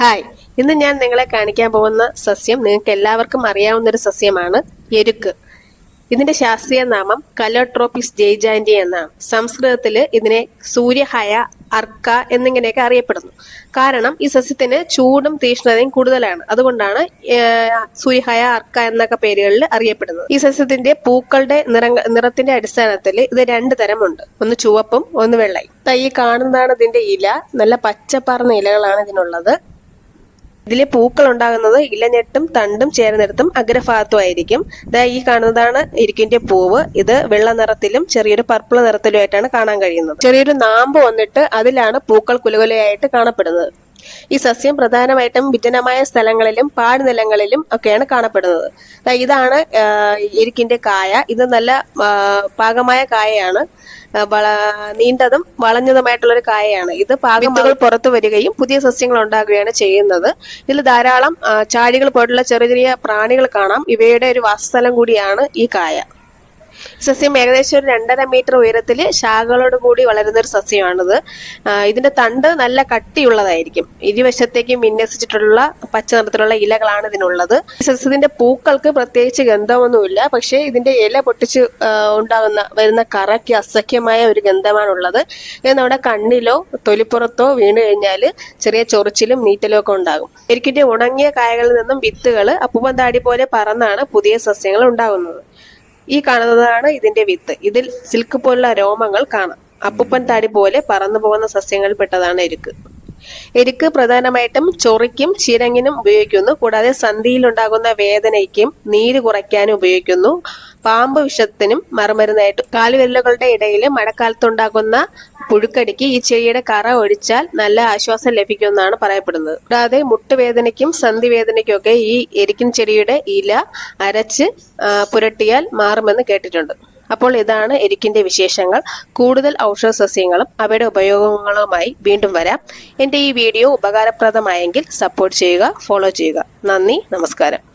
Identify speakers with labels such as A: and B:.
A: Hi. ഇന്ന് ഞാൻ നിങ്ങളെ കാണിക്കാൻ പോകുന്ന സസ്യം നിങ്ങൾക്ക് എല്ലാവർക്കും അറിയാവുന്ന ഒരു സസ്യമാണ് എരുക്ക്. ഇതിന്റെ ശാസ്ത്രീയ നാമം കലോട്രോപ്പിസ് ജെയ്ജാൻഡി എന്നാണ്. സംസ്കൃതത്തിൽ ഇതിനെ സൂര്യഹയ അർക്ക എന്നിങ്ങനെയൊക്കെ അറിയപ്പെടുന്നു. കാരണം ഈ സസ്യത്തിന് ചൂടും തീഷ്ണതയും കൂടുതലാണ്. അതുകൊണ്ടാണ് സൂര്യഹയ അർക്ക എന്നൊക്കെ പേരുകളിൽ അറിയപ്പെടുന്നത്. ഈ സസ്യത്തിന്റെ പൂക്കളുടെ നിറ നിറത്തിന്റെ അടിസ്ഥാനത്തിൽ ഇത് രണ്ട് തരമുണ്ട്. ഒന്ന് ചുവപ്പും ഒന്ന് വെള്ളയും. ഈ കാണുന്നതാണ് ഇതിന്റെ ഇല. നല്ല പച്ചപ്പാർന്ന ഇലകളാണ് ഇതിനുള്ളത്. ഇതിലെ പൂക്കൾ ഉണ്ടാകുന്നത് ഇലഞ്ഞെട്ടും തണ്ടും ചേർന്നിടത്തും അഗ്രഭാഗത്തുമായിരിക്കും. ഇതാ ഈ കാണുന്നതാണ് ഇരിക്കിന്റെ പൂവ്. ഇത് വെള്ള നിറത്തിലും ചെറിയൊരു പർപ്പിൾ നിറത്തിലുമായിട്ടാണ് കാണാൻ കഴിയുന്നത്. ചെറിയൊരു നാമ്പ് വന്നിട്ട് അതിലാണ് പൂക്കൾ കുലകുലയായിട്ട് കാണപ്പെടുന്നത്. ഈ സസ്യം പ്രധാനമായിട്ടും വിജനമായ സ്ഥലങ്ങളിലും പാഴ്നിലങ്ങളിലും ഒക്കെയാണ് കാണപ്പെടുന്നത്. ഇതാണ് എരിക്കിന്റെ കായ. ഇത് നല്ല പാകമായ കായയാണ്. നീണ്ടതും വളഞ്ഞതുമായിട്ടുള്ള ഒരു കായയാണ്. ഇത് പാകത്തുകൾ പുറത്തു വരികയും പുതിയ സസ്യങ്ങൾ ഉണ്ടാകുകയാണ് ചെയ്യുന്നത്. ഇതിൽ ധാരാളം ചാടികൾ പോലുള്ള ചെറിയ ചെറിയ പ്രാണികൾ കാണാം. ഇവയുടെ ഒരു വാസസ്ഥലം കൂടിയാണ് ഈ കായ. സസ്യം ഏകദേശം ഒരു രണ്ടര മീറ്റർ ഉയരത്തിൽ ശാഖകളോട് കൂടി വളരുന്ന ഒരു സസ്യമാണിത്. ഇതിന്റെ തണ്ട് നല്ല കട്ടിയുള്ളതായിരിക്കും. ഇരുവശത്തേക്കും വിന്യസിച്ചിട്ടുള്ള പച്ച നിറത്തിലുള്ള ഇലകളാണ് ഇതിനുള്ളത്. സസ്യത്തിന്റെ പൂക്കൾക്ക് പ്രത്യേകിച്ച് ഗന്ധമൊന്നുമില്ല. പക്ഷേ ഇതിന്റെ ഇല പൊട്ടിച്ച് ഉണ്ടാകുന്ന വരുന്ന കറയ്ക്ക് അസഖ്യമായ ഒരു ഗന്ധമാണുള്ളത്. ഇത് നമ്മുടെ കണ്ണിലോ തൊലിപ്പുറത്തോ വീണ് കഴിഞ്ഞാൽ ചെറിയ ചൊറിച്ചിലും നീറ്റലും ഒക്കെ ഉണ്ടാകും. എരിക്കിന്റെ ഉണങ്ങിയ കായകളിൽ നിന്നും വിത്തുകൾ അപ്പുപന്താടി പോലെ പറന്നാണ് പുതിയ സസ്യങ്ങൾ ഉണ്ടാകുന്നത്. ഈ കാണുന്നതാണ് ഇതിന്റെ വിത്ത്. ഇതിൽ സിൽക്ക് പോലുള്ള രോമങ്ങൾ കാണാം. അപ്പുപ്പൻ താടി പോലെ പറന്നു പോകുന്ന സസ്യങ്ങളിൽ പെട്ടതാണ് എരുക്ക്. എരുക്ക് പ്രധാനമായിട്ടും ചൊറിക്കും ചിരങ്ങിനും ഉപയോഗിക്കുന്നു. കൂടാതെ സന്ധിയിൽ ഉണ്ടാകുന്ന വേദനയ്ക്കും നീര് കുറയ്ക്കാനും ഉപയോഗിക്കുന്നു. പാമ്പ് വിഷത്തിനും മറുമരുന്നായിട്ടും. കാലുവിരലുകളുടെ ഇടയിൽ മഴക്കാലത്തുണ്ടാകുന്ന പുഴുക്കടിക്ക് ഈ ചെടിയുടെ കറ ഒഴിച്ചാൽ നല്ല ആശ്വാസം ലഭിക്കുമെന്നാണ് പറയപ്പെടുന്നത്. കൂടാതെ മുട്ടുവേദനയ്ക്കും സന്ധി വേദനയ്ക്കും ഒക്കെ ഈ എരിക്കിൻ ചെടിയുടെ ഇല അരച്ച് പുരട്ടിയാൽ മാറുമെന്ന് കേട്ടിട്ടുണ്ട്. അപ്പോൾ ഇതാണ് എരിക്കിന്റെ വിശേഷങ്ങൾ. കൂടുതൽ ഔഷധ സസ്യങ്ങളും അവയുടെ ഉപയോഗങ്ങളുമായി വീണ്ടും വരാം. എന്റെ ഈ വീഡിയോ ഉപകാരപ്രദമായെങ്കിൽ സപ്പോർട്ട് ചെയ്യുക ഫോളോ ചെയ്യുക. നന്ദി നമസ്കാരം.